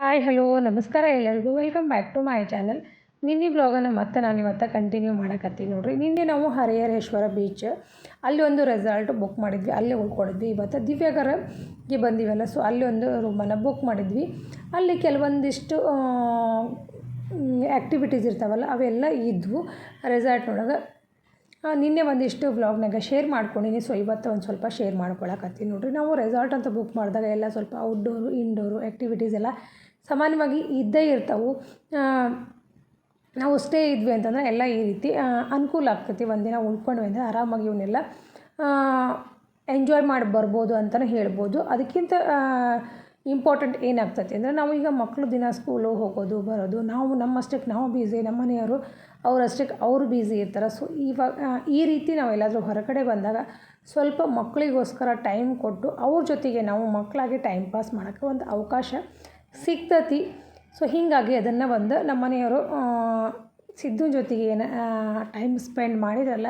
Hi hello ನಮಸ್ಕಾರ ಎಲ್ಲರಿಗೂ. Welcome back to my channel ನಿನ್ನೆ ಬ್ಲಾಗನ್ನ ಮತ್ತೆ ನಾನು ಇವತ್ತು ಕಂಟಿನ್ಯೂ ಮಾಡಕತ್ತೀನಿ ನೋಡಿರಿ. ನಿನ್ನೆ ನಾವು ಹರಿಹರೇಶ್ವರ ಬೀಚ್ ಅಲ್ಲಿ ಒಂದು ರೆಸಾರ್ಟ್ ಬುಕ್ ಮಾಡಿದ್ವಿ. ಅಲ್ಲೇ ಉಳ್ಕೊಂಡಿದ್ವಿ. ಇವತ್ತು ದಿವ್ಯಗರಗೆ ಬಂದಿವಲ್ಲ ಸೊ ಅಲ್ಲಿ ಒಂದು ರೂಮನ್ನು ಬುಕ್ ಮಾಡಿದ್ವಿ. ಅಲ್ಲಿ ಕೆಲವೊಂದಿಷ್ಟು ಆ್ಯಕ್ಟಿವಿಟೀಸ್ ಇರ್ತಾವಲ್ಲ, ಅವೆಲ್ಲ ಇದ್ವು. ರೆಸಾರ್ಟ್ನೊಳಗೆ ನಿನ್ನೆ ಒಂದಿಷ್ಟು ವ್ಲಾಗ್ನಾಗ ಶೇರ್ ಮಾಡ್ಕೊಂಡಿನಿ. ಸೊ ಇವತ್ತು ಒಂದು ಸ್ವಲ್ಪ ಶೇರ್ ಮಾಡ್ಕೊಳಕತ್ತೀನಿ ನೋಡಿರಿ. ನಾವು ರೆಸಾರ್ಟ್ ಅಂತ ಬುಕ್ ಮಾಡಿದಾಗ ಎಲ್ಲ ಸ್ವಲ್ಪ ಔಟ್ಡೋರು ಇಂಡೋರು ಆ್ಯಕ್ಟಿವಿಟೀಸ್ ಎಲ್ಲ ಸಾಮಾನ್ಯವಾಗಿ ಇದ್ದೇ ಇರ್ತಾವೆ. ನಾವು ಸ್ಟೇ ಇದ್ವಿ ಅಂತಂದ್ರೆ ಎಲ್ಲ ಈ ರೀತಿ ಅನುಕೂಲ ಆಗ್ತೈತಿ. ಒಂದಿನ ಉಳ್ಕೊಂಡ್ವಿ ಅಂದರೆ ಆರಾಮಾಗಿ ಇವನ್ನೆಲ್ಲ ಎಂಜಾಯ್ ಮಾಡಿ ಬರ್ಬೋದು ಅಂತಲೇ ಹೇಳ್ಬೋದು. ಅದಕ್ಕಿಂತ ಇಂಪಾರ್ಟೆಂಟ್ ಏನಾಗ್ತೈತಿ ಅಂದರೆ ನಾವು ಈಗ ಮಕ್ಕಳು ದಿನ ಸ್ಕೂಲು ಹೋಗೋದು, ಬರೋದು, ನಾವು ನಮ್ಮಷ್ಟಕ್ಕೆ ನಾವು ಬ್ಯುಸಿ ನಮ್ಮ ಮನೆಯವರು ಅವರಷ್ಟಕ್ಕೆ ಅವರು ಬ್ಯುಸಿ ಇರ್ತಾರೆ. ಸೊ ಇವಾಗ ಈ ರೀತಿ ನಾವು ಎಲ್ಲಾದರೂ ಹೊರಗಡೆ ಬಂದಾಗ ಸ್ವಲ್ಪ ಮಕ್ಕಳಿಗೋಸ್ಕರ ಟೈಮ್ ಕೊಟ್ಟು ಅವ್ರ ಜೊತೆಗೆ ನಾವು ಮಕ್ಕಳಾಗಿ ಟೈಮ್ ಪಾಸ್ ಮಾಡೋಕ್ಕೆ ಒಂದು ಅವಕಾಶ ಸಿಗ್ತತಿ. ಸೊ ಹೀಗಾಗಿ ಅದನ್ನು ಒಂದು ನಮ್ಮ ಮನೆಯವರು ಸಿದ್ದು ಜೊತೆಗೆ ಏನು ಟೈಮ್ ಸ್ಪೆಂಡ್ ಮಾಡಿದ್ರಲ್ಲ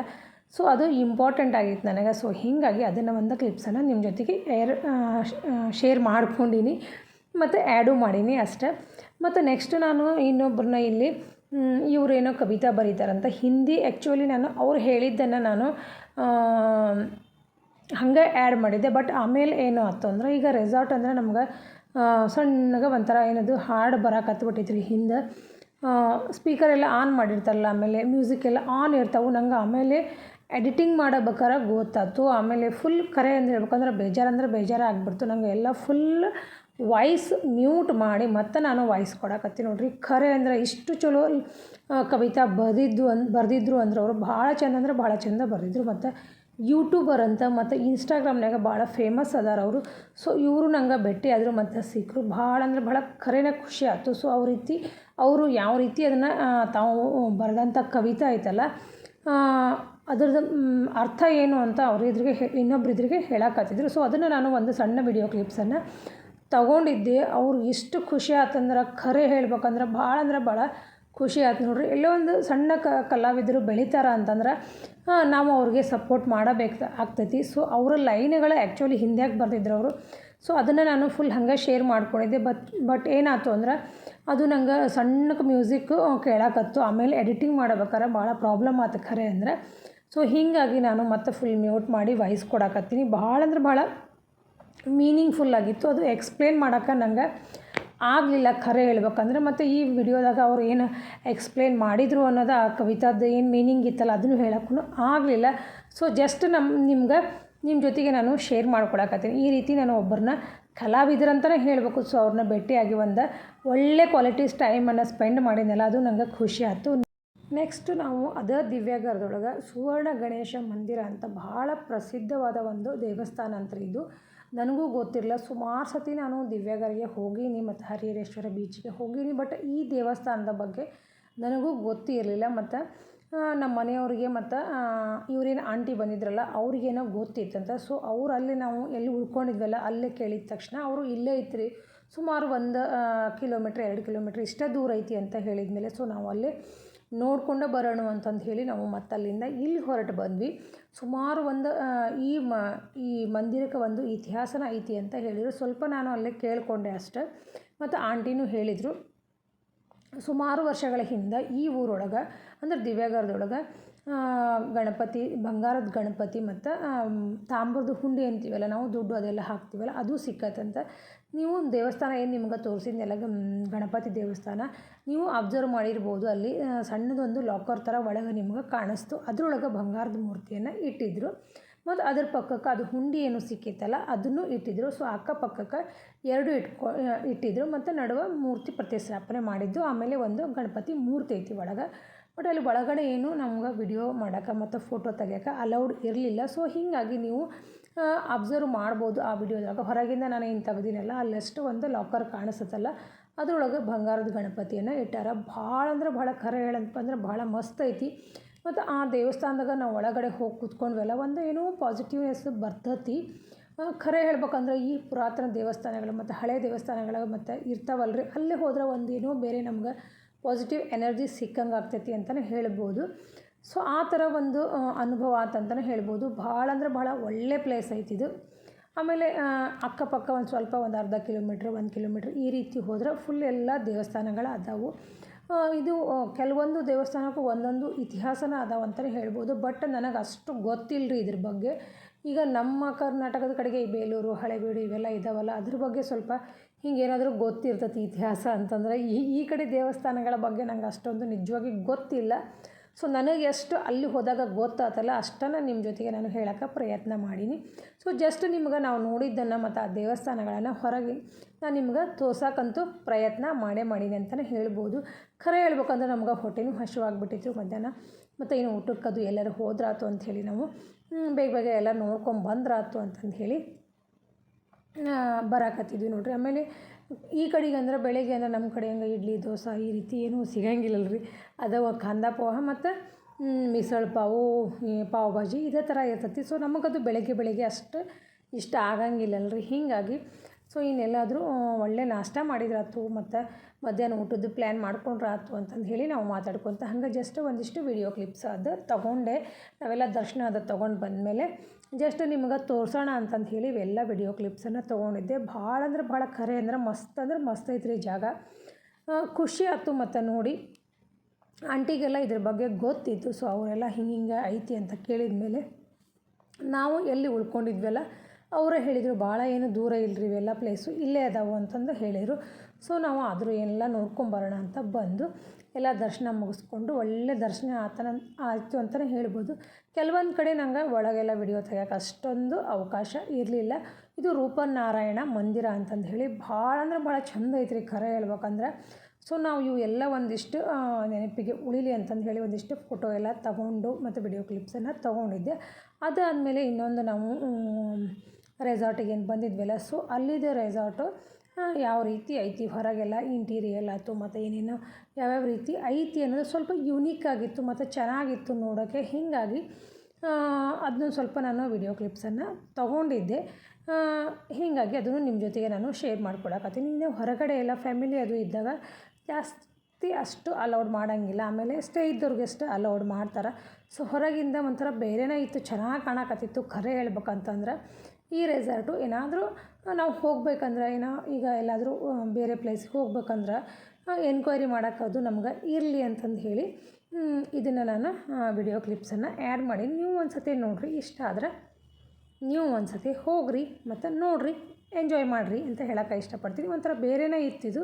ಸೊ ಅದು ಇಂಪಾರ್ಟೆಂಟ್ ಆಗಿತ್ತು ನನಗೆ. ಸೊ ಹೀಗಾಗಿ ಅದನ್ನು ಒಂದು ಕ್ಲಿಪ್ಸನ್ನು ನಿಮ್ಮ ಜೊತೆಗೆ ಏರ್ ಶೇರ್ ಮಾಡ್ಕೊಂಡೀನಿ. ಮತ್ತು ಆ್ಯಡು ಮಾಡೀನಿ ಅಷ್ಟೆ. ಮತ್ತು ನೆಕ್ಸ್ಟ್ ನಾನು ಇನ್ನೊಬ್ಬರನ್ನ ಇಲ್ಲಿ ಇವರೇನೋ ಕವಿತಾ ಬರೀತಾರಂತ. ಹಿಂದಿ ಆ್ಯಕ್ಚುಲಿ ನಾನು ಅವ್ರು ಹೇಳಿದ್ದನ್ನು ನಾನು ಹಂಗೆ ಆ್ಯಡ್ ಮಾಡಿದ್ದೆ. ಬಟ್ ಆಮೇಲೆ ಏನು ಆಯ್ತು ಅಂದ್ರೆ, ಈಗ ರೆಸಾರ್ಟ್ ಅಂದರೆ ನಮ್ಗೆ ಸಣ್ಣಗೆ ಒಂಥರ ಏನದು ಹಾಡು ಬರೋಕೆ ರೀ ಹಿಂದೆ ಸ್ಪೀಕರ್ ಎಲ್ಲ ಆನ್ ಮಾಡಿರ್ತಾರಲ್ಲ, ಆಮೇಲೆ ಮ್ಯೂಸಿಕ್ ಎಲ್ಲ ಆನ್ ಇರ್ತಾವೆ. ನಂಗೆ ಆಮೇಲೆ ಎಡಿಟಿಂಗ್ ಮಾಡಬೇಕಾರೆ ಗೊತ್ತಾಯ್ತು ಆಮೇಲೆ ಫುಲ್ ಕರೆ ಅಂದ್ರೆ ಹೇಳ್ಬೇಕಂದ್ರೆ ಬೇಜಾರಂದ್ರೆ ಬೇಜಾರು ಆಗಿಬಿಡ್ತು. ನಂಗೆ ಎಲ್ಲ ಫುಲ್ ವಾಯ್ಸ್ ಮ್ಯೂಟ್ ಮಾಡಿ ಮತ್ತೆ ನಾನು ವಾಯ್ಸ್ ಕೊಡಕತ್ತೀನಿ ನೋಡಿರಿ. ಖರೆ ಅಂದ್ರೆ ಇಷ್ಟು ಚಲೋ ಕವಿತಾ ಬರೆದಿದ್ದು ಅನ್, ಬರೆದಿದ್ರು ಅಂದ್ರೆ ಅವರು ಭಾಳ ಚಂದ ಅಂದ್ರೆ ಭಾಳ ಚಂದ ಬರೆದಿದ್ರು. ಮತ್ತು ಯೂಟ್ಯೂಬರ್ ಅಂತ ಮತ್ತು ಇನ್ಸ್ಟಾಗ್ರಾಮ್ನಾಗ ಭಾಳ ಫೇಮಸ್ ಅದಾರ ಅವರು. ಸೊ ಇವರು ನಂಗೆ ಭೇಟಿ ಆದರು ಮತ್ತು ಸಿಕ್ಕರು ಭಾಳ ಅಂದ್ರೆ ಭಾಳ ಖರೇನ ಖುಷಿ ಆಯ್ತು ಸೊ ಅವ್ರ ರೀತಿ, ಅವರು ಯಾವ ರೀತಿ ಅದನ್ನು ತಾವು ಬರೆದಂಥ ಕವಿತೆ ಐತಲ್ಲ ಅದ್ರದ್ದು ಅರ್ಥ ಏನು ಅಂತ ಅವ್ರ ಎದುರಿಗೆ ಇನ್ನೊಬ್ರ ಎದುರಿಗೆ ಹೇಳಕತ್ತಿದ್ರು. ಸೊ ಅದನ್ನು ನಾನು ಒಂದು ಸಣ್ಣ ವಿಡಿಯೋ ಕ್ಲಿಪ್ಸನ್ನು ತಗೊಂಡಿದ್ದೆ. ಅವ್ರಿಗೆ ಎಷ್ಟು ಖುಷಿ ಆತಂದ್ರೆ, ಖರೆ ಹೇಳ್ಬೇಕಂದ್ರೆ ಭಾಳ ಅಂದ್ರೆ ಭಾಳ ಖುಷಿ ಆಯ್ತು ನೋಡ್ರಿ. ಎಲ್ಲೋ ಒಂದು ಸಣ್ಣ ಕಲಾವಿದರು ಬೆಳಿತಾರ ಅಂತಂದ್ರೆ ನಾವು ಅವ್ರಿಗೆ ಸಪೋರ್ಟ್ ಮಾಡಬೇಕು ಆಗ್ತೈತಿ. ಸೊ ಅವರ ಲೈನ್ಗಳು ಆ್ಯಕ್ಚುಲಿ ಹಿಂದ್ಯಾಕೆ ಬರ್ತಿದ್ರು ಅವರು. ಸೊ ಅದನ್ನು ನಾನು ಫುಲ್ ಹಂಗೆ ಶೇರ್ ಮಾಡ್ಕೊಂಡಿದ್ದೆ. ಬಟ್ ಬಟ್ ಏನಾಯ್ತು ಅಂದ್ರೆ, ಅದು ನಂಗೆ ಸಣ್ಣಕ್ಕೆ ಮ್ಯೂಸಿಕ್ಕು ಕೇಳಕತ್ತು. ಆಮೇಲೆ ಎಡಿಟಿಂಗ್ ಮಾಡ್ಬೇಕಾದ್ರೆ ಭಾಳ ಪ್ರಾಬ್ಲಮ್ ಆಯ್ತು ಖರೆ ಅಂದರೆ. ಸೊ ಹೀಗಾಗಿ ನಾನು ಮತ್ತೆ ಫುಲ್ ಮ್ಯೂಟ್ ಮಾಡಿ ವಾಯ್ಸ್ ಕೊಡಕತ್ತೀನಿ. ಭಾಳ ಅಂದ್ರೆ ಭಾಳ ಮೀನಿಂಗ್ಫುಲ್ ಆಗಿತ್ತು. ಅದು ಎಕ್ಸ್ಪ್ಲೇನ್ ಮಾಡೋಕ್ಕೆ ನನಗೆ ಆಗಲಿಲ್ಲ ಖರೆ ಹೇಳ್ಬೇಕಂದ್ರೆ, ಮತ್ತು ಈ ವಿಡಿಯೋದಾಗ ಅವ್ರು ಏನು ಎಕ್ಸ್ಪ್ಲೇನ್ ಮಾಡಿದರು ಅನ್ನೋದು ಆ ಕವಿತಾದ ಏನು ಮೀನಿಂಗ್ ಇತ್ತಲ್ಲ ಅದನ್ನು ಹೇಳೋಕ್ಕೂ ಆಗಲಿಲ್ಲ. ಸೊ ಜಸ್ಟ್ ನಮ್ಮ ನಿಮ್ಗೆ ನಿಮ್ಮ ಜೊತೆಗೆ ನಾನು ಶೇರ್ ಮಾಡ್ಕೊಳಕತ್ತೀನಿ ಈ ರೀತಿ ನಾನು ಒಬ್ಬರನ್ನ ಕಲಾವಿದರಂತಲೇ ಹೇಳಬೇಕು. ಸೊ ಅವ್ರನ್ನ ಭೇಟಿಯಾಗಿ ಒಂದು ಒಳ್ಳೆ ಕ್ವಾಲಿಟೀಸ್ ಟೈಮನ್ನು ಸ್ಪೆಂಡ್ ಮಾಡಿದ್ನಲ್ಲ, ಅದು ನಂಗೆ ಖುಷಿ ಆಯಿತು. ನೆಕ್ಸ್ಟ್ ನಾವು ಅದ ದಿವ್ಯಾಗರದೊಳಗೆ ಸುವರ್ಣ ಗಣೇಶ ಮಂದಿರ ಅಂತ ಭಾಳ ಪ್ರಸಿದ್ಧವಾದ ಒಂದು ದೇವಸ್ಥಾನ ಅಂತ ಇದು. ನನಗೂ ಗೊತ್ತಿರಲಿಲ್ಲ ಸುಮಾರು ಸತಿ ನಾನು ದಿವ್ಯಾಗರಿಗೆ ಹೋಗೀನಿ ಮತ್ತು ಹರಿಹರೇಶ್ವರ ಬೀಚ್ಗೆ ಹೋಗೀನಿ. ಬಟ್ ಈ ದೇವಸ್ಥಾನದ ಬಗ್ಗೆ ನನಗೂ ಗೊತ್ತಿರಲಿಲ್ಲ. ಮತ್ತು ನಮ್ಮ ಮನೆಯವ್ರಿಗೆ ಮತ್ತು ಇವರೇನು ಆಂಟಿ ಬಂದಿದ್ರಲ್ಲ, ಅವ್ರಿಗೇನೋ ಗೊತ್ತಿತ್ತಂತ. ಸೊ ಅವ್ರು ಅಲ್ಲಿ ನಾವು ಎಲ್ಲಿ ಉಳ್ಕೊಂಡಿದ್ವಲ್ಲ, ಅಲ್ಲೇ ಕೇಳಿದ ತಕ್ಷಣ ಅವರು ಇಲ್ಲೇ ಐತ್ರಿ ಸುಮಾರು ಒಂದು ಕಿಲೋಮೀಟ್ರ್ ಎರಡು ಕಿಲೋಮೀಟ್ರ್ ಇಷ್ಟ ದೂರ ಐತಿ ಅಂತ ಹೇಳಿದ ಮೇಲೆ ಸೊ ನಾವು ಅಲ್ಲೇ ನೋಡ್ಕೊಂಡು ಬರೋಣ ಅಂತಂದು ಹೇಳಿ ನಾವು ಮತ್ತೆ ಅಲ್ಲಿಂದ ಇಲ್ಲಿ ಹೊರಟು ಬಂದ್ವಿ. ಸುಮಾರು ಒಂದು ಈ ಮ, ಈ ಮಂದಿರಕ್ಕೆ ಒಂದು ಇತಿಹಾಸನ ಐತಿ ಅಂತ ಹೇಳಿದರು. ಸ್ವಲ್ಪ ನಾನು ಅಲ್ಲೇ ಕೇಳಿಕೊಂಡೆ ಅಷ್ಟೆ. ಮತ್ತು ಆಂಟಿನೂ ಹೇಳಿದರು. ಸುಮಾರು ವರ್ಷಗಳ ಹಿಂದೆ ಈ ಊರೊಳಗೆ, ಅಂದ್ರೆ ದಿವ್ಯಾಗರದೊಳಗೆ ಗಣಪತಿ, ಬಂಗಾರದ ಗಣಪತಿ ಮತ್ತು ತಾಮ್ರದ ಹುಂಡಿ ಅಂತೀವಲ್ಲ, ನಾವು ದುಡ್ಡು ಅದೆಲ್ಲ ಹಾಕ್ತೀವಲ್ಲ, ಅದು ಸಿಕ್ಕತ್ತಂತ ನೀವು ದೇವಸ್ಥಾನ ಏನು ನಿಮ್ಗೆ ತೋರಿಸಿದ್ನೆಲ್ಲ ಗಣಪತಿ ದೇವಸ್ಥಾನ, ನೀವು ಅಬ್ಸರ್ವ್ ಮಾಡಿರ್ಬೋದು. ಅಲ್ಲಿ ಸಣ್ಣದೊಂದು ಲಾಕರ್ ಥರ ಒಳಗೆ ನಿಮ್ಗೆ ಕಾಣಿಸ್ತು. ಅದರೊಳಗೆ ಬಂಗಾರದ ಮೂರ್ತಿಯನ್ನು ಇಟ್ಟಿದ್ದರು ಮತ್ತು ಅದ್ರ ಪಕ್ಕಕ್ಕೆ ಅದು ಹುಂಡಿ ಏನು ಸಿಕ್ಕಿತ್ತಲ್ಲ ಅದನ್ನು ಇಟ್ಟಿದ್ದರು ಸೊ ಅಕ್ಕಪಕ್ಕಕ್ಕೆ ಎರಡು ಇಟ್ಕೊ ಇಟ್ಟಿದ್ದರು ಮತ್ತು ನಡುವೆ ಮೂರ್ತಿ ಪ್ರತಿಷ್ಠಾಪನೆ ಮಾಡಿದ್ದು. ಆಮೇಲೆ ಒಂದು ಗಣಪತಿ ಮೂರ್ತಿ ಐತಿ ಒಳಗೆ. ಬಟ್ ಅಲ್ಲಿ ಒಳಗಡೆ ಏನು ನಮ್ಗೆ ವಿಡಿಯೋ ಮಾಡೋಕೆ ಮತ್ತು ಫೋಟೋ ತೆಗಿಯೋಕೆ ಅಲೌಡ್ ಇರಲಿಲ್ಲ. ಸೊ ಹೀಗಾಗಿ ನೀವು ಅಬ್ಸರ್ವ್ ಮಾಡ್ಬೋದು ಆ ವಿಡಿಯೋದಾಗ ಹೊರಗಿಂದ ನಾನು ಏನು ತೆಗ್ದಿನಲ್ಲ ಅಲ್ಲಷ್ಟು ಒಂದು ಲಾಕರ್ ಕಾಣಿಸುತ್ತಲ್ಲ, ಅದರೊಳಗೆ ಬಂಗಾರದ ಗಣಪತಿಯನ್ನು ಇಟ್ಟಾರ. ಭಾಳ ಅಂದ್ರೆ ಭಾಳ ಖರೆ ಹೇಳಂತಪ್ಪ ಅಂದ್ರೆ ಭಾಳ ಮಸ್ತ್ ಐತಿ. ಮತ್ತು ಆ ದೇವಸ್ಥಾನದಾಗ ನಾವು ಒಳಗಡೆ ಹೋಗಿ ಕೂತ್ಕೊಂಡ್ವಲ್ಲ, ಒಂದು ಏನೋ ಪಾಸಿಟಿವ್ನೆಸ್ ಬರ್ತೈತಿ. ಖರೆ ಹೇಳ್ಬೇಕಂದ್ರೆ ಈ ಪುರಾತನ ದೇವಸ್ಥಾನಗಳು ಮತ್ತು ಹಳೆ ದೇವಸ್ಥಾನಗಳು ಮತ್ತು ಇರ್ತಾವಲ್ಲ ರೀ ಅಲ್ಲಿ ಹೋದ್ರೆ ಒಂದೇನೋ ಬೇರೆ ನಮ್ಗೆ ಪಾಸಿಟಿವ್ ಎನರ್ಜಿ ಸಿಕ್ಕಂಗೆ ಆಗ್ತೈತಿ ಅಂತಲೇ ಹೇಳ್ಬೋದು. ಸೊ ಆ ಥರ ಒಂದು ಅನುಭವ ಅಂತಲೇ ಹೇಳ್ಬೋದು. ಭಾಳ ಅಂದ್ರೆ ಭಾಳ ಒಳ್ಳೆ ಪ್ಲೇಸ್ ಐತಿ ಇದು. ಆಮೇಲೆ ಅಕ್ಕಪಕ್ಕ ಒಂದು ಸ್ವಲ್ಪ ಒಂದು ಅರ್ಧ ಕಿಲೋಮೀಟ್ರ್ ಒಂದು ಕಿಲೋಮೀಟ್ರ್ ಈ ರೀತಿ ಹೋದ್ರೆ ಫುಲ್ ಎಲ್ಲ ದೇವಸ್ಥಾನಗಳು ಅದಾವು. ಇದು ಕೆಲವೊಂದು ದೇವಸ್ಥಾನಕ್ಕೂ ಒಂದೊಂದು ಇತಿಹಾಸನ ಅದಾವ ಅಂತಲೇ ಹೇಳ್ಬೋದು. ಬಟ್ ನನಗೆ ಅಷ್ಟು ಗೊತ್ತಿಲ್ಲ ರೀ ಇದ್ರ ಬಗ್ಗೆ. ಈಗ ನಮ್ಮ ಕರ್ನಾಟಕದ ಕಡೆಗೆ ಈ ಬೇಲೂರು, ಹಳೆಬೀಡು ಇವೆಲ್ಲ ಇದ್ದಾವಲ್ಲ ಅದ್ರ ಬಗ್ಗೆ ಸ್ವಲ್ಪ ಹಿಂಗೇನಾದರೂ ಗೊತ್ತಿರ್ತೈತಿ ಇತಿಹಾಸ ಅಂತಂದ್ರೆ ಈ ಈ ಕಡೆ ದೇವಸ್ಥಾನಗಳ ಬಗ್ಗೆ ನಂಗೆ ಅಷ್ಟೊಂದು ನಿಜವಾಗಿ ಗೊತ್ತಿಲ್ಲ. ಸೊ ನನಗೆ ಎಷ್ಟು ಅಲ್ಲಿ ಹೋದಾಗ ಗೊತ್ತಾತಲ್ಲ ಅಷ್ಟನ್ನು ನಿಮ್ಮ ಜೊತೆಗೆ ನಾನು ಹೇಳೋಕ್ಕೆ ಪ್ರಯತ್ನ ಮಾಡೀನಿ. ಸೊ ಜಸ್ಟ್ ನಿಮ್ಗೆ ನಾವು ನೋಡಿದ್ದನ್ನು ಮತ್ತು ಆ ದೇವಸ್ಥಾನಗಳನ್ನು ಹೊರಗೆ ನಾನು ನಿಮ್ಗೆ ತೋರ್ಸಕ್ಕಂತೂ ಪ್ರಯತ್ನ ಮಾಡೇ ಮಾಡೀನಿ ಅಂತಲೇ ಹೇಳ್ಬೋದು. ಖರೆ ಹೇಳ್ಬೇಕಂದ್ರೆ ನಮ್ಗೆ ಹೊಟ್ಟೆನೂ ಹಸಿವಾಗ್ಬಿಟ್ಟಿತ್ತು ಮಧ್ಯಾಹ್ನ. ಮತ್ತು ಏನು ಊಟಕ್ಕದು ಎಲ್ಲರೂ ಹೋದ್ರಾತು ಅಂಥೇಳಿ ನಾವು ಬೇಗ ಬೇಗ ಎಲ್ಲ ನೋಡ್ಕೊಂಡು ಬಂದ್ರಾತು ಅಂತಂದು ಹೇಳಿ ಬರಾಕತ್ತಿದ್ವಿ ನೋಡಿರಿ. ಆಮೇಲೆ ಈ ಕಡೆಗೆ ಅಂದ್ರೆ ಬೆಳಗ್ಗೆ ಅಂದ್ರೆ ನಮ್ಮ ಕಡೆ ಹಂಗೆ ಇಡ್ಲಿ, ದೋಸೆ ಈ ರೀತಿ ಏನೂ ಸಿಗಂಗಿಲ್ಲಲ್ಲ ರೀ ಅದು ಕಾಂದ ಪೋಹ ಮತ್ತು ಮಿಸಳ್ ಪಾವು ಪಾವ್ ಭಾಜಿ ಇದೇ ಥರ ಇರ್ತೈತಿ. ಸೊ ನಮಗದು ಬೆಳಗ್ಗೆ ಬೆಳಗ್ಗೆ ಅಷ್ಟು ಇಷ್ಟ ಆಗಂಗಿಲ್ಲಲ್ಲ ರೀ ಹೀಗಾಗಿ ಸೊ ಇನ್ನೆಲ್ಲಾದರೂ ಒಳ್ಳೆ ನಾಷ್ಟ ಮಾಡಿದ್ರಾತು ಮತ್ತು ಮಧ್ಯಾಹ್ನ ಊಟದ್ದು ಪ್ಲ್ಯಾನ್ ಮಾಡ್ಕೊಂಡ್ರಾತು ಅಂತಂದು ಹೇಳಿ ನಾವು ಮಾತಾಡ್ಕೊತ ಹಂಗೆ ಜಸ್ಟ್ ಒಂದಿಷ್ಟು ವೀಡಿಯೋ ಕ್ಲಿಪ್ಸ್ ಅದು ತೊಗೊಂಡೆ. ನಾವೆಲ್ಲ ದರ್ಶನ ಅದು ತೊಗೊಂಡು ಬಂದಮೇಲೆ ಜಸ್ಟ್ ನಿಮ್ಗೆ ತೋರಿಸೋಣ ಅಂತಂದು ಹೇಳಿ ಇವೆಲ್ಲ ವಿಡಿಯೋ ಕ್ಲಿಪ್ಸನ್ನು ತೊಗೊಂಡಿದ್ದೆ. ಭಾಳ ಅಂದ್ರೆ ಭಾಳ ಖರೆ ಅಂದ್ರೆ ಮಸ್ತ್ ಅಂದ್ರೆ ಮಸ್ತ್ ಐತ್ರಿ ಜಾಗ. ಖುಷಿ ಆಯ್ತು ಮತ್ತು ನೋಡಿ. ಆಂಟಿಗೆಲ್ಲ ಇದ್ರ ಬಗ್ಗೆ ಗೊತ್ತಿತ್ತು, ಸೊ ಅವರೆಲ್ಲ ಹಿಂಗೆ ಹಿಂಗೆ ಐತಿ ಅಂತ ಕೇಳಿದ ಮೇಲೆ ನಾವು ಎಲ್ಲಿ ಉಳ್ಕೊಂಡಿದ್ವಲ್ಲ ಅವರೇ ಹೇಳಿದರು ಭಾಳ ಏನು ದೂರ ಇಲ್ಲರಿ ಇವೆಲ್ಲ ಪ್ಲೇಸು ಇಲ್ಲೇ ಅದಾವು ಅಂತಂದು ಹೇಳಿದರು. ಸೊ ನಾವು ಆದರೂ ಎಲ್ಲ ನೋಡ್ಕೊಂಬರೋಣ ಅಂತ ಬಂದು ಎಲ್ಲ ದರ್ಶನ ಮುಗಿಸ್ಕೊಂಡು ಒಳ್ಳೆ ದರ್ಶನ ಆತನ, ಆಯಿತು ಅಂತಲೇ ಹೇಳ್ಬೋದು. ಕೆಲವೊಂದು ಕಡೆ ನಂಗೆ ಒಳಗೆಲ್ಲ ವಿಡಿಯೋ ತೆಗಿಯೋಕೆ ಅಷ್ಟೊಂದು ಅವಕಾಶ ಇರಲಿಲ್ಲ. ಇದು ರೂಪನಾರಾಯಣ ಮಂದಿರ ಅಂತಂದು ಹೇಳಿ ಭಾಳ ಅಂದ್ರೆ ಭಾಳ ಚಂದ ಐತ್ರಿ ಖರೆ ಹೇಳ್ಬೇಕಂದ್ರೆ. ಸೊ ನಾವು ಇವು ಎಲ್ಲ ಒಂದಿಷ್ಟು ನೆನಪಿಗೆ ಉಳಿಲಿ ಅಂತಂದು ಹೇಳಿ ಒಂದಿಷ್ಟು ಫೋಟೋ ಎಲ್ಲ ತಗೊಂಡು ಮತ್ತು ವಿಡಿಯೋ ಕ್ಲಿಪ್ಸನ್ನು ತೊಗೊಂಡಿದ್ದೆ. ಅದಾದಮೇಲೆ ಇನ್ನೊಂದು ನಾವು ರೆಸಾರ್ಟಿಗೆ ಏನು ಬಂದಿದ್ವಲ್ಲ ಸೊ ಅಲ್ಲಿದೆ ರೆಸಾರ್ಟು. ಯಾವ ರೀತಿ ಐತಿ, ಹೊರಗೆಲ್ಲ ಇಂಟೀರಿಯಲ್ ಆಯ್ತು, ಮತ್ತು ಏನೇನು ಯಾವ್ಯಾವ ರೀತಿ ಐತಿ ಅನ್ನೋದು ಸ್ವಲ್ಪ ಯುನೀಕ್ ಆಗಿತ್ತು, ಮತ್ತು ಚೆನ್ನಾಗಿತ್ತು ನೋಡೋಕ್ಕೆ ಹೀಗಾಗಿ ಅದನ್ನು ಸ್ವಲ್ಪ ನಾನು ವಿಡಿಯೋ ಕ್ಲಿಪ್ಸನ್ನು ತೊಗೊಂಡಿದ್ದೆ. ಹೀಗಾಗಿ ಅದನ್ನು ನಿಮ್ಮ ಜೊತೆಗೆ ನಾನು ಶೇರ್ ಮಾಡ್ಕೊಳಕತ್ತೀನಿ. ಇನ್ನು ಹೊರಗಡೆ ಎಲ್ಲ ಫ್ಯಾಮಿಲಿ ಅದು ಇದ್ದಾಗ ಜಾಸ್ತಿ ಅಷ್ಟು ಅಲೌಡ್ ಮಾಡೋಂಗಿಲ್ಲ. ಆಮೇಲೆ ಸ್ಟೇ ಇದ್ದವ್ರಿಗೆ ಅಷ್ಟೇ ಅಲೌಡ್ ಮಾಡ್ತಾರೆ. ಸೊ ಹೊರಗಿಂದ ಒಂಥರ ಬೇರೆನೇ ಇತ್ತು, ಚೆನ್ನಾಗಿ ಕಾಣಕತ್ತಿತ್ತು. ಖರೆ ಹೇಳ್ಬೇಕಂತಂದ್ರೆ ಈ ರೆಸಾರ್ಟು ಏನಾದರೂ ನಾವು ಹೋಗ್ಬೇಕಂದ್ರೆ ಏನೋ, ಈಗ ಎಲ್ಲಾದರೂ ಬೇರೆ ಪ್ಲೇಸಿಗೆ ಹೋಗ್ಬೇಕಂದ್ರೆ ಎನ್ಕ್ವೈರಿ ಮಾಡೋಕ್ಕದು ನಮ್ಗೆ ಇರಲಿ ಅಂತಂದು ಹೇಳಿ ಇದನ್ನು ನಾನು ವಿಡಿಯೋ ಕ್ಲಿಪ್ಸನ್ನು ಆ್ಯಡ್ ಮಾಡಿ, ನೀವು ಒಂದು ಸತಿ ನೋಡಿರಿ, ಇಷ್ಟ ಆದರೆ ನೀವು ಒಂದು ಸತಿ ಹೋಗ್ರಿ, ಮತ್ತು ನೋಡಿರಿ. ಎಂಜಾಯ್ ಮಾಡಿರಿ ಅಂತ ಹೇಳೋಕೆ ಇಷ್ಟಪಡ್ತೀನಿ. ಒಂಥರ ಬೇರೆನೇ ಇತ್ತಿದು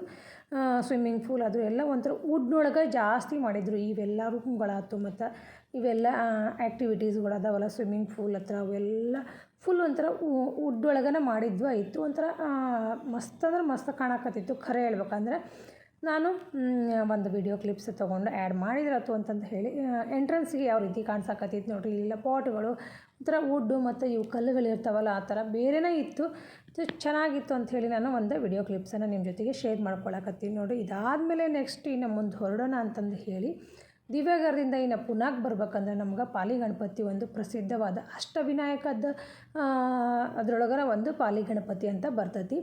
ಸ್ವಿಮ್ಮಿಂಗ್ ಫೂಲ್ ಅದು ಎಲ್ಲ ಒಂಥರ ವುಡ್ನೊಳಗೆ ಜಾಸ್ತಿ ಮಾಡಿದರು. ಇವೆಲ್ಲ ರೂಮ್ಗಳಾಯ್ತು ಮತ್ತು ಇವೆಲ್ಲ ಆ್ಯಕ್ಟಿವಿಟೀಸ್ಗಳು ಅದಾವಲ್ಲ ಸ್ವಿಮ್ಮಿಂಗ್ ಫೂಲ್ ಹತ್ರ ಅವೆಲ್ಲ ಫುಲ್ ಒಂಥರ ವುಡ್ ಒಳಗನೆ ಮಾಡಿದ್ದು ಇತ್ತು ಒಂಥರ ಮಸ್ತ್ ಅಂದ್ರೆ ಮಸ್ತ್ ಕಾಣಕತ್ತಿತ್ತು. ಖರೆ ಹೇಳ್ಬೇಕಂದ್ರೆ ನಾನು ಒಂದು ವಿಡಿಯೋ ಕ್ಲಿಪ್ಸ್ ತೊಗೊಂಡು ಆ್ಯಡ್ ಮಾಡಿದ್ರಾಯ್ತು ಅಂತಂದು ಹೇಳಿ ಎಂಟ್ರೆನ್ಸ್ಗೆ ಯಾವ ರೀತಿ ಕಾಣಿಸಕತ್ತಿತ್ತು ನೋಡಿರಿ. ಇಲ್ಲ ಪಾಟ್ಗಳು ಒಂಥರ ವುಡ್ಡು ಮತ್ತು ಇವು ಕಲ್ಲುಗಳು ಇರ್ತಾವಲ್ಲ ಆ ಥರ ಬೇರೆನೇ ಇತ್ತು. ಚೆನ್ನಾಗಿತ್ತು ಅಂಥೇಳಿ ನಾನು ಒಂದು ವಿಡಿಯೋ ಕ್ಲಿಪ್ಸನ್ನು ನಿಮ್ಮ ಜೊತೆಗೆ ಶೇರ್ ಮಾಡ್ಕೊಳಕತ್ತೀನಿ ನೋಡಿ ಇದಾದಮೇಲೆ ನೆಕ್ಸ್ಟ್ ಇನ್ನು ಮುಂದೆ ಹೊರಡೋಣ ಅಂತಂದು ಹೇಳಿ ದಿವ್ಯಗರದಿಂದ ಇನ್ನು ಪುನಃ ಬರ್ಬೇಕಂದ್ರೆ ನಮ್ಗೆ ಪಾಲಿ ಗಣಪತಿ ಒಂದು ಪ್ರಸಿದ್ಧವಾದ ಅಷ್ಟವಿನಾಯಕದ ಅದರೊಳಗರ ಒಂದು ಪಾಲಿ ಗಣಪತಿ ಅಂತ ಬರ್ತೈತಿ.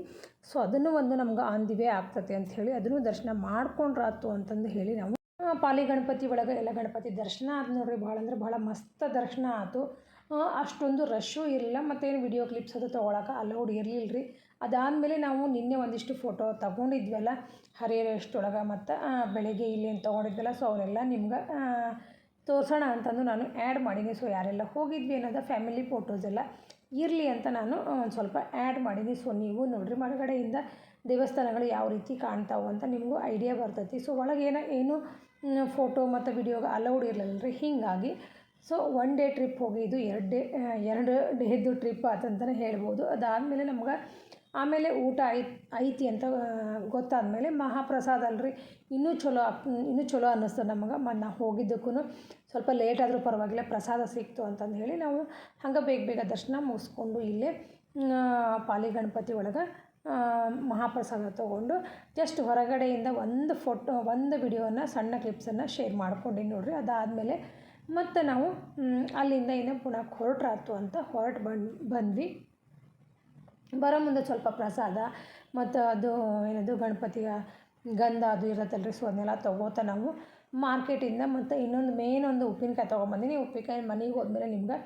ಸೊ ಅದನ್ನು ಒಂದು ನಮ್ಗೆ ಆನ್ ದಿ ವೇ ಆಗ್ತೈತಿ ಅಂತ ಹೇಳಿ ಅದನ್ನು ದರ್ಶನ ಮಾಡ್ಕೊಂಡ್ರಾತು ಅಂತಂದು ಹೇಳಿ ನಾವು ಪಾಲಿ ಗಣಪತಿ ಒಳಗೆ ಎಲ್ಲ ಗಣಪತಿ ದರ್ಶನ ಆದ ನೋಡ್ರಿ. ಭಾಳ ಅಂದ್ರೆ ಭಾಳ ಮಸ್ತ್ ದರ್ಶನ ಆಯ್ತು ಅಷ್ಟೊಂದು ರಶ್ಶು ಇರಲಿಲ್ಲ. ಮತ್ತೇನು ವಿಡಿಯೋ ಕ್ಲಿಪ್ಸ್ ಅದು ತೊಗೊಳಕ್ಕೆ ಅಲೌಡ್ ಇರಲಿಲ್ಲ ರೀ ಅದಾದಮೇಲೆ ನಾವು ನಿನ್ನೆ ಒಂದಿಷ್ಟು ಫೋಟೋ ತಗೊಂಡಿದ್ವಲ್ಲ ರೆಸ್ಟ್ ಒಳಗೆ ಮತ್ತು ಬೆಳಗ್ಗೆ ಇಲ್ಲಿ ಏನು ತೊಗೊಂಡಿದ್ವಲ್ಲ ಸೊ ಅವರೆಲ್ಲ ನಿಮ್ಗೆ ತೋರಿಸೋಣ ಅಂತಂದು ನಾನು ಆ್ಯಡ್ ಮಾಡೀನಿ. ಸೊ ಯಾರೆಲ್ಲ ಹೋಗಿದ್ವಿ ಅನ್ನೋದು ಫ್ಯಾಮಿಲಿ ಫೋಟೋಸ್ ಎಲ್ಲ ಇರಲಿ ಅಂತ ನಾನು ಒಂದು ಸ್ವಲ್ಪ ಆ್ಯಡ್ ಮಾಡೀನಿ. ಸೊ ನೀವು ನೋಡಿರಿ ಮರಗಡೆಯಿಂದ ದೇವಸ್ಥಾನಗಳು ಯಾವ ರೀತಿ ಕಾಣ್ತಾವೆ ಅಂತ ನಿಮಗೂ ಐಡಿಯಾ ಬರ್ತೈತಿ. ಸೊ ಒಳಗೆ ಏನೋ ಏನು ಫೋಟೋ ಮತ್ತು ವಿಡಿಯೋಗೆ ಅಲೌಡ್ ಇರಲಿಲ್ಲ ರೀ ಹೀಗಾಗಿ ಸೊ ಒನ್ ಡೇ ಟ್ರಿಪ್ ಹೋಗಿದ್ದು, ಎರಡು ಡೇ ಎರಡು ಡೇದು ಟ್ರಿಪ್ ಆತಂತಲೇ ಹೇಳ್ಬೋದು. ಅದಾದಮೇಲೆ ನಮ್ಗೆ ಆಮೇಲೆ ಊಟ ಐತಿ ಅಂತ ಗೊತ್ತಾದಮೇಲೆ ಮಹಾಪ್ರಸಾದ ಅಲ್ರಿ. ಇನ್ನೂ ಚಲೋ ಇನ್ನೂ ಚಲೋ ಅನ್ನಿಸ್ತದೆ ನಮಗೆ. ಮತ್ತು ನಾವು ಹೋಗಿದ್ದಕ್ಕೂ ಸ್ವಲ್ಪ ಲೇಟ್ ಆದರೂ ಪರವಾಗಿಲ್ಲ, ಪ್ರಸಾದ ಸಿಕ್ತು ಅಂತಂದು ಹೇಳಿ ನಾವು ಹಂಗೆ ಬೇಗ ಬೇಗ ದರ್ಶನ ಮುಗಿಸ್ಕೊಂಡು ಇಲ್ಲೇ ಪಾಲಿ ಗಣಪತಿ ಒಳಗೆ ಮಹಾಪ್ರಸಾದ ತೊಗೊಂಡು ಜಸ್ಟ್ ಹೊರಗಡೆಯಿಂದ ಒಂದು ಫೋಟೋ, ಒಂದು ವಿಡಿಯೋನ ಸಣ್ಣ ಕ್ಲಿಪ್ಸನ್ನು ಶೇರ್ ಮಾಡ್ಕೊಂಡೀನಿ ನೋಡಿರಿ. ಅದಾದಮೇಲೆ ಮತ್ತು ನಾವು ಅಲ್ಲಿಂದ ಇನ್ನು ಪುನಃ ಹೊರಟ್ರಾತು ಅಂತ ಹೊರಟು ಬಂದು, ಬಂದ್ವಿ. ಬರೋ ಮುಂದೆ ಸ್ವಲ್ಪ ಪ್ರಸಾದ, ಮತ್ತು ಅದು ಏನದು ಗಣಪತಿಯ ಗಂಧ ಅದು ಇರತ್ತಲ್ಲ ರೀ ಸೊ ಅದನ್ನೆಲ್ಲ ತೊಗೋತ ನಾವು ಮಾರ್ಕೆಟಿಂದ ಮತ್ತು ಇನ್ನೊಂದು ಮೇನ್ ಒಂದು ಉಪ್ಪಿನಕಾಯಿ ತೊಗೊಂಬಂದಿನಿ ಉಪ್ಪಿನಕಾಯಿ ಮನೆಗೆ ಹೋದ್ಮೇಲೆ ನಿಮ್ಗೆ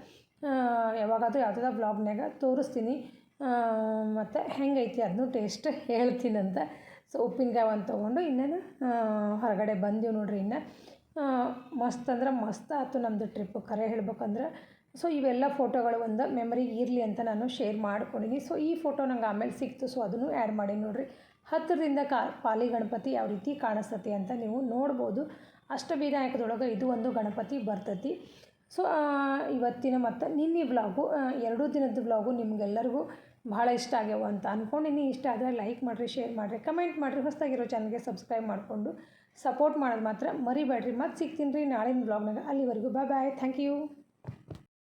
ಯಾವಾಗಾದರೂ ಯಾವುದಾದ್ರು ಬ್ಲಾಗ್ನಾಗ ತೋರಿಸ್ತೀನಿ. ಮತ್ತು ಹೆಂಗೈತಿ ಅದನ್ನು ಟೇಸ್ಟ್ ಹೇಳ್ತೀನಂತ. ಸೊ ಉಪ್ಪಿನಕಾಯಿ ಒಂದು ತೊಗೊಂಡು ಇನ್ನೇನು ಹೊರಗಡೆ ಬಂದೀವಿ ನೋಡಿರಿ ಇನ್ನು. ಮಸ್ತ್ ಅಂದ್ರೆ ಮಸ್ತ್ ಆಯ್ತು ನಮ್ಮದು ಟ್ರಿಪ್ಪು ಖರೆ ಹೇಳ್ಬೇಕಂದ್ರೆ ಸೊ ಇವೆಲ್ಲ ಫೋಟೋಗಳು ಒಂದು ಮೆಮರಿಗೆ ಇರಲಿ ಅಂತ ನಾನು ಶೇರ್ ಮಾಡ್ಕೊಂಡಿನಿ ಸೊ ಈ ಫೋಟೋ ನಂಗೆ ಆಮೇಲೆ ಸಿಕ್ತು ಸೊ ಅದನ್ನು ಆ್ಯಡ್ ಮಾಡಿ ನೋಡಿರಿ. ಹತ್ತಿರದಿಂದ ಕಾ, ಪಾಲಿ ಗಣಪತಿ ಯಾವ ರೀತಿ ಕಾಣಿಸ್ತತಿ ಅಂತ ನೀವು ನೋಡ್ಬೋದು. ಅಷ್ಟವಿನಾಯಕದೊಳಗೆ ಇದು ಒಂದು ಗಣಪತಿ ಬರ್ತೈತಿ. ಸೊ ಇವತ್ತಿನ ಮತ್ತು ನಿನ್ನೆ ವ್ಲಾಗು ಎರಡೂ ದಿನದ ವ್ಲಾಗು ನಿಮಗೆಲ್ಲರಿಗೂ ಭಾಳ ಇಷ್ಟ ಆಗ್ಯಾವ ಅಂತ ಅಂದ್ಕೊಂಡಿನಿ ಇಷ್ಟ ಆದರೆ ಲೈಕ್ ಮಾಡಿರಿ ಶೇರ್ ಮಾಡಿರಿ ಕಮೆಂಟ್ ಮಾಡಿರಿ. ಹೊಸದಾಗಿರೋ ಚಾನಲ್ಗೆ ಸಬ್ಸ್ಕ್ರೈಬ್ ಮಾಡಿಕೊಂಡು. ಸಪೋರ್ಟ್ ಮಾಡೋದು ಮಾತ್ರ ಮರಿಬೇಡ್ರಿ. ಮತ್ತೆ ಸಿಗ್ತೀನಿ ರೀ ನಾಳಿನ ಬ್ಲಾಗ್ನಾಗ ಅಲ್ಲಿವರೆಗೂ ಬಾಯ್ ಬಾಯ್ ಥ್ಯಾಂಕ್ ಯು